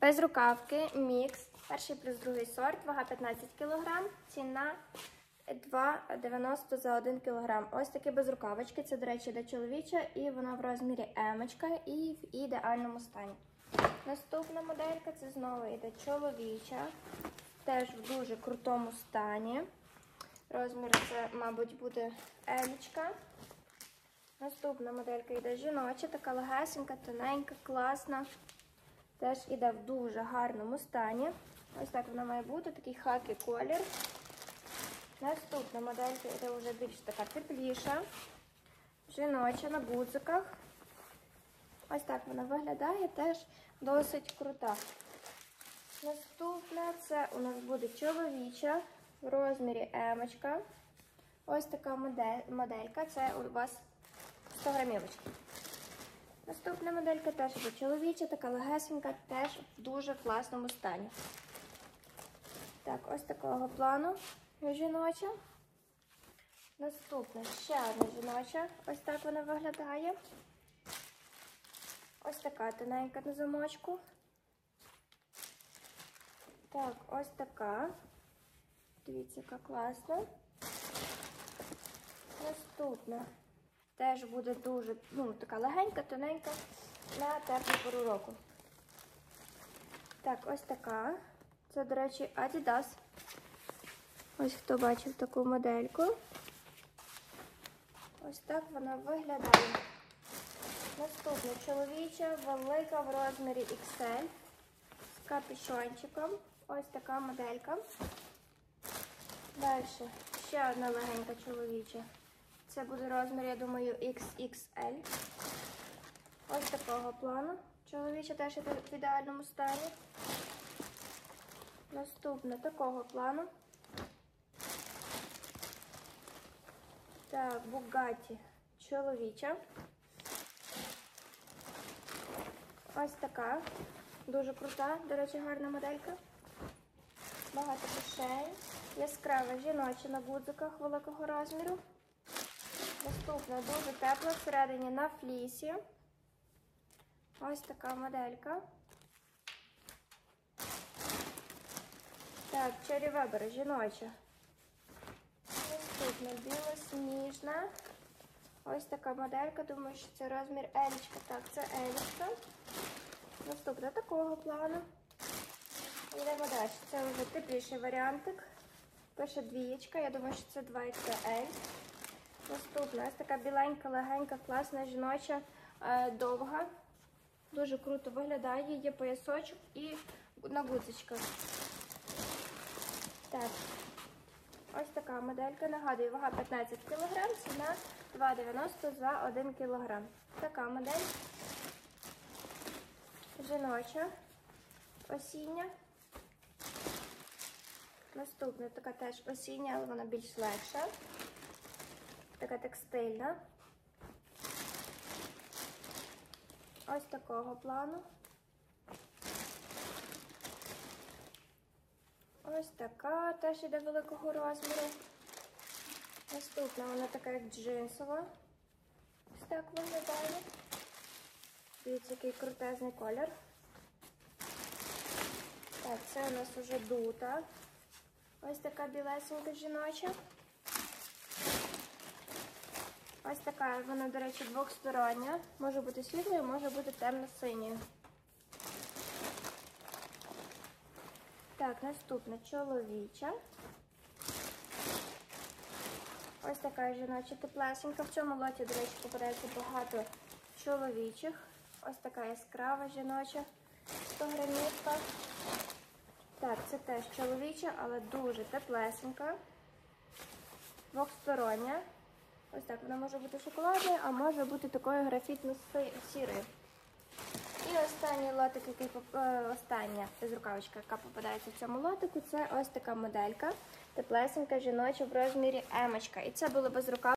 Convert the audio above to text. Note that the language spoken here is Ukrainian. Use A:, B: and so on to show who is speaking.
A: Без рукавки, мікс, перший плюс другий сорт, вага 15 кг, ціна 2,90 за 1 кг. Ось такі без рукавочки. Це, до речі, йде чоловіча, і вона в розмірі емочка і в ідеальному стані. Наступна моделька це знову йде чоловіча, теж в дуже крутому стані. Розмір це, мабуть, буде емочка. Наступна моделька йде жіноча, така легесенька, тоненька, класна. Теж іде в дуже гарному стані. Ось так вона має бути, такий хакі колір. Наступна моделька йде вже більш така тепліша. Жіноча на гудзиках. Ось так вона виглядає, теж досить крута. Наступна це у нас буде чоловіча в розмірі емочка. Ось така модель, моделька. Це у вас 100 грамівочки. Наступна моделька теж чоловіча, така легесенька, теж в дуже класному стані. Так, ось такого плану жіноча. Наступна ще одна жіноча. Ось так вона виглядає. Ось така тоненька на замочку. Так, ось така. Дивіться, яка класна. Наступна. Теж буде дуже, ну, така легенька, тоненька на теплу пору року. Так, ось така. Це, до речі, Adidas. Ось хто бачив таку модельку. Ось так вона виглядає. Наступна чоловіча, велика в розмірі XL з капюшончиком. Ось така моделька. Далі ще одна легенька чоловіча. Це буде розмір, я думаю, XXL. Ось такого плану. Чоловіча теж в ідеальному стані. Наступна такого плану. Так, Bugatti чоловіча. Ось така. Дуже крута, до речі, гарна моделька. Багато кишень. Яскрава жіноча на гудзиках великого розміру. Наступна дуже тепла, всередині на флісі. Ось така моделька. Так, Cherry Weber, жіноча. Наступна білосніжна. Ось така моделька, думаю, що це розмір Елічка. Так, це Елічка. Наступна такого плану. Йдемо далі. Це вже тепліший варіантик. Пише двієчка, я думаю, що це 2XL. Наступна ось така біленька, легенька, класна жіноча, е, довга. Дуже круто виглядає, є поясочок і на гудзичках. Так, ось така моделька. Нагадую, вага 15 кг, ціна 2,90 за 1 кг. Така модель. Жіноча, осіння. Наступна така теж осіння, але вона більш легша. Така текстильна. Ось такого плану. Ось така теж іде великого розміру. Наступна вона така як джинсова. Ось так виглядає. Дивіться, який крутезний колір. Так, це у нас уже дута. Ось така білесенька жіноча. Ось така, вона, до речі, двохстороння. Може бути світлою, може бути темно-синьою. Так, наступна чоловіча. Ось така жіноча теплесенька. В цьому лоті, до речі, попадається багато чоловічих. Ось така яскрава жіноча 100 грамівка. Так, це теж чоловіча, але дуже теплесенька. Двохстороння. Ось так, вона може бути шоколадною, а може бути такою графітно-сірою. І останній лотик, який е, остання безрукавочка, яка попадається в цьому лотику, це ось така моделька. Теплесенька жіноча в розмірі емочка. І це було без рукав.